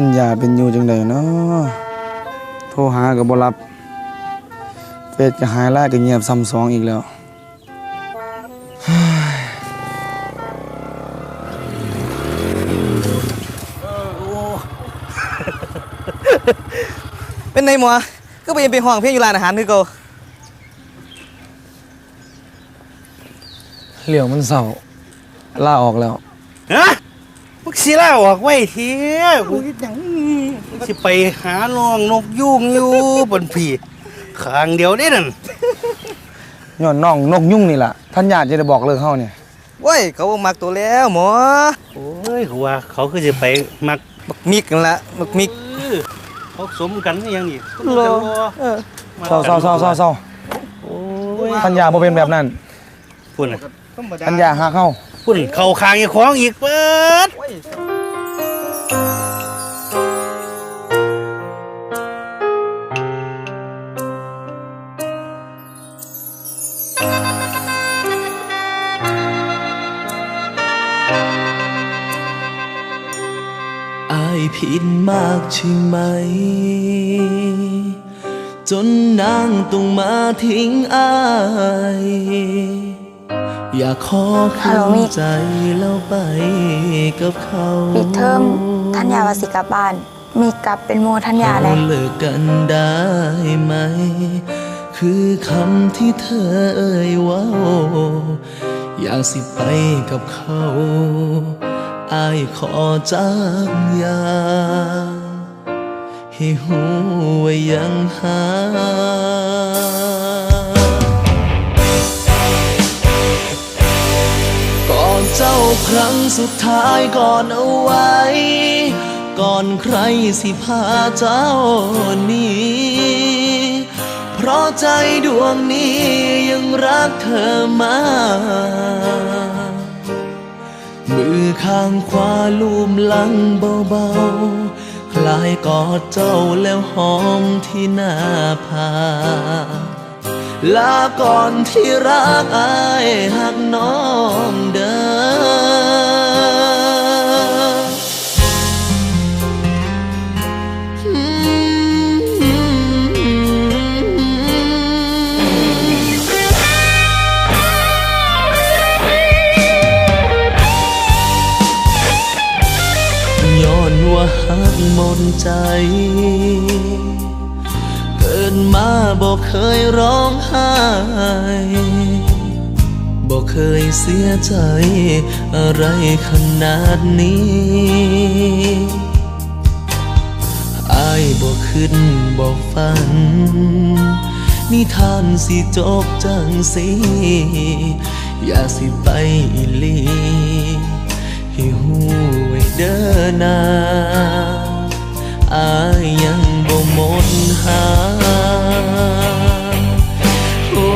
ท่านยาเป็นอยู่จังใดเนาะโทรหาก็บ่รับเฟซก็หายไลน์ก็เงียบซ้ำสองอีกแล้วเป็นไงหมอก็ไปยังไปห้องเพียงอยู่ร้านอาหารคือเก่าเหลี่ยวมันเศร้าลาออกแล้ว ฮะ มึงสิล่าออกไว้เทียกูเฮ็ดหยังมึงสิไปหาน้องนกยุงอยู่บนผีขางเดียวได้นั่นย้อนน้องนกยุ่งนี่ล่ะท่านญาติจะได้บอกเลิกเฮาเนี่ยเว้ยเขาบ่มักตัวแล้วหมอโอ้ยเขาว่าเขาคือสิไปมักบักมิกกันละบักมิกเออเขาสมกันอหยังนี่รอเออเศร้าเศร้าเศร้าเศร้าเศร้าโอ้ยท่านญาบ่เป็นแบบนั้นพุ่นน่ะท่านญาหักเฮา พุ่นเข้าคางอีกของอีกเปิดอายผิดมากใช่ไหม จนนางต้องมาทิ้งอาย อยากขอฮัคืลโหลนมิใจแล้วไปกับเขาปิดเทอมทัญญาวาสิกลับบ้าน มีกลับเป็นโมทัญญาเลยเลิกกันได้ไหม คือคำที่เธอเอ่ยเว่าอยากสิไปกับเขาอายขอจากอย่างให้หูว่ายังหา ครั้งสุดท้ายก่อนเอาไว้ ก่อนใครสิพาเจ้านี้ เพราะใจดวงนี้ยังรักเธอมา มือข้างขวาลูบหลังเบาๆ คลายกอดเจ้าแล้วหอมที่หน้าผากลาก่อนที่รักอายหักน้องเด้ มดใจ เกิดมาบอกเคยร้องไห้บอกเคยเสียใจ อะไรขนาดนี้อายบอกขึ้นบอกฝัน นิทานสิจบจังสิอย่าสิไปอีลีให้หูไว้เด้อนา อายยังบ่หมดหาโอ้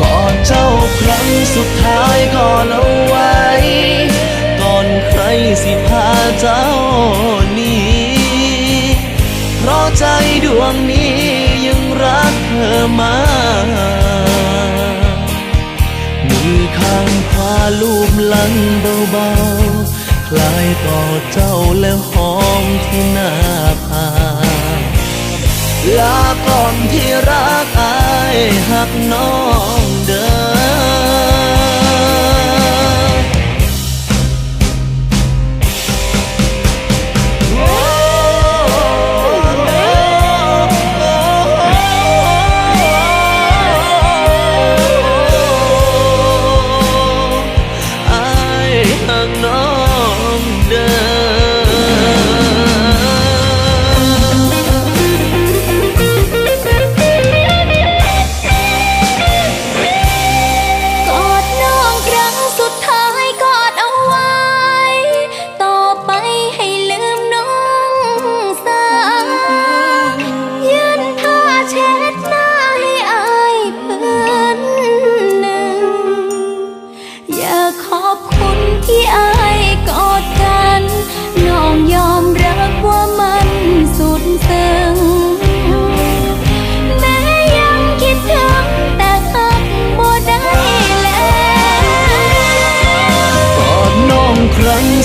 ก่อนเจ้าครั้งสุดท้ายก่อนเอาไว้ ก่อนใครสิพาเจ้านี้เพราะใจดวงนี้ยังรักเธอมามือข้างขวาลูบหลังเบาๆ คล้ายต่อเจ้าและหอมที่หน้าผาลาก่อนที่รักอายหักน้องเดิน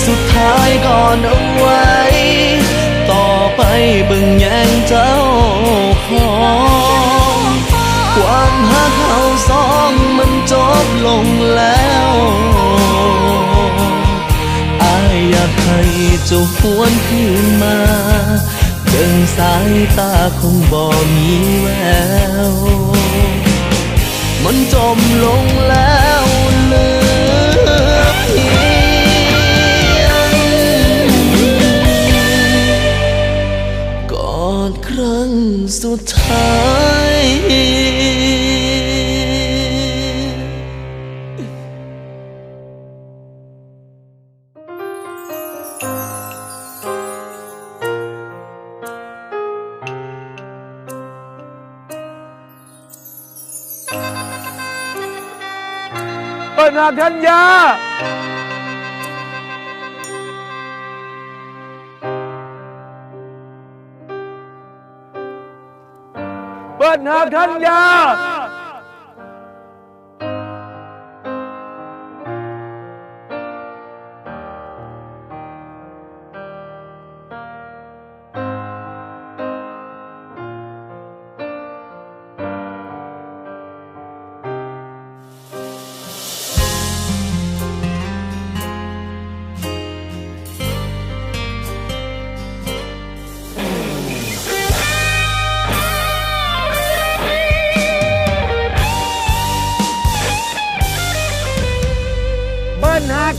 สุดท้ายก่อนเอาไว้ ต่อไปบิ่งแยงเจ้าของความหักเราสองมันจบลงแล้วอายอยากให้เจ้าหวนคืนมาเดินสายตาคงบ่มีแวว มันจมลงแล้ว เปิดหาทัญญา เปิด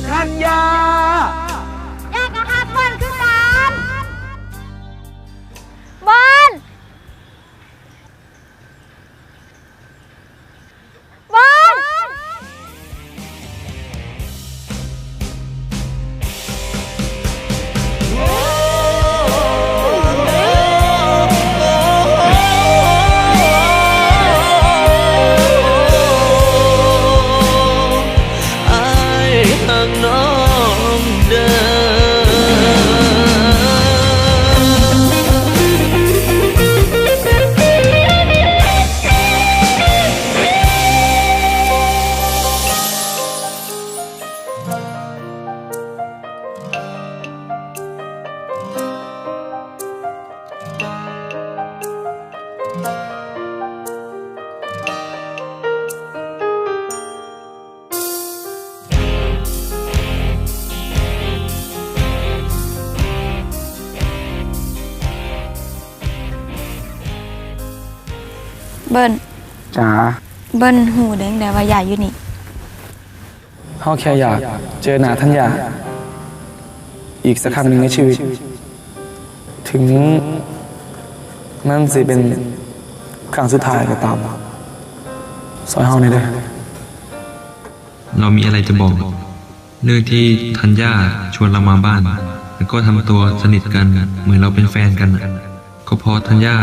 คัญญา เบิ้ลจ๋าเบิ้ลหูแดงแต่ว่าใหญ่อยู่นี่เขาแค่อยากเจอหน้าทัญญาอีกสักครั้งหนึ่งในชีวิต ถึงมันสิเป็นครั้งสุดท้ายก็ตามซอยเฮาในอยเด้อเรามีอะไรจะบอกเรื่องที่ธัญญาชวนเรามาบ้าน แล้วก็ทำตัวสนิทกัน เหมือนเราเป็นแฟนกันน่ะก็เพราะธัญญา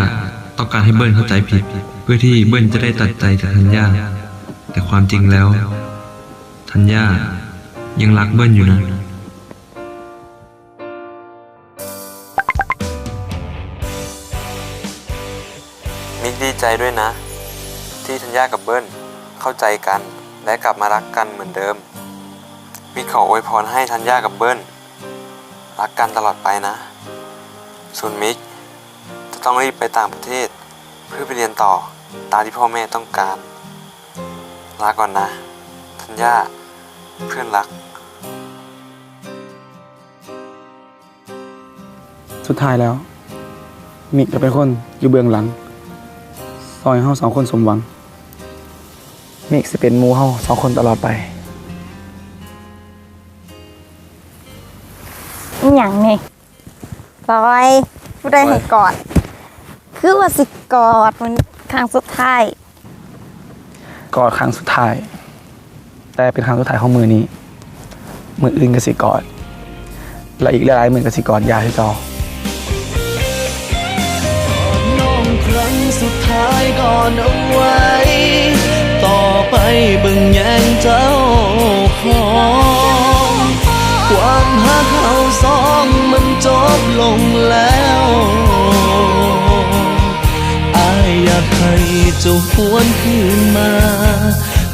ต้องการให้เบิ้ลเข้าใจผิด เพื่อที่เบิ้ลจะได้ตัดใจจากธัญญา แต่ความจริงแล้ว ธัญญายังรักเบิ้ลอยู่นะ มิกดีใจด้วยนะ ที่ธัญญากับเบิ้ลเข้าใจกัน และกลับมารักกันเหมือนเดิม มิกขออวยพรให้ธัญญากับเบิ้ลรักกันตลอดไปนะ ส่วนมิกจะต้องรีบไปต่างประเทศ เพื่อไปเรียนต่อ ตามที่พ่อแม่ต้องการลาก่อนนะธัญญาเพื่อนรัก สุดท้ายแล้ว มิกจะเป็นคนอยู่เบื้องหลัง ซอยเฮาสองคนสมหวัง มิกสิเป็นหมูเฮาสองคนตลอดไปอหย่างนี่บอยผู้ใดให้กอด คือว่าสิกอดมัน ครั้งสุดท้าย กอดครั้งสุดท้าย แต่เป็นครั้งสุดท้ายของมือนี้ มืออื่นก็สิกอด และอีกหลายๆมือก็สิกอดยาให้เก่าน้องครั้งสุดท้ายก่อนเอาไว้ ต่อไปเบิ่งแยงเจ้าของความหักเราสองมันจบลงแล้วากให้เจ้าหวนคืนมา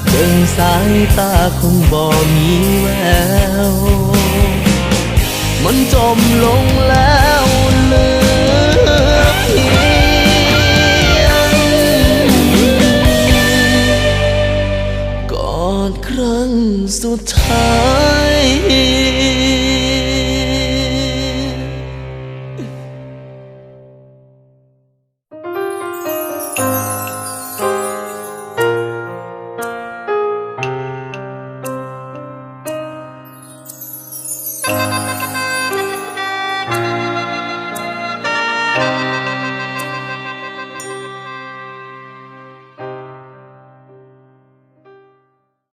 เบิ่งสายตาคงบ่มีแวว มันจมลงแล้ว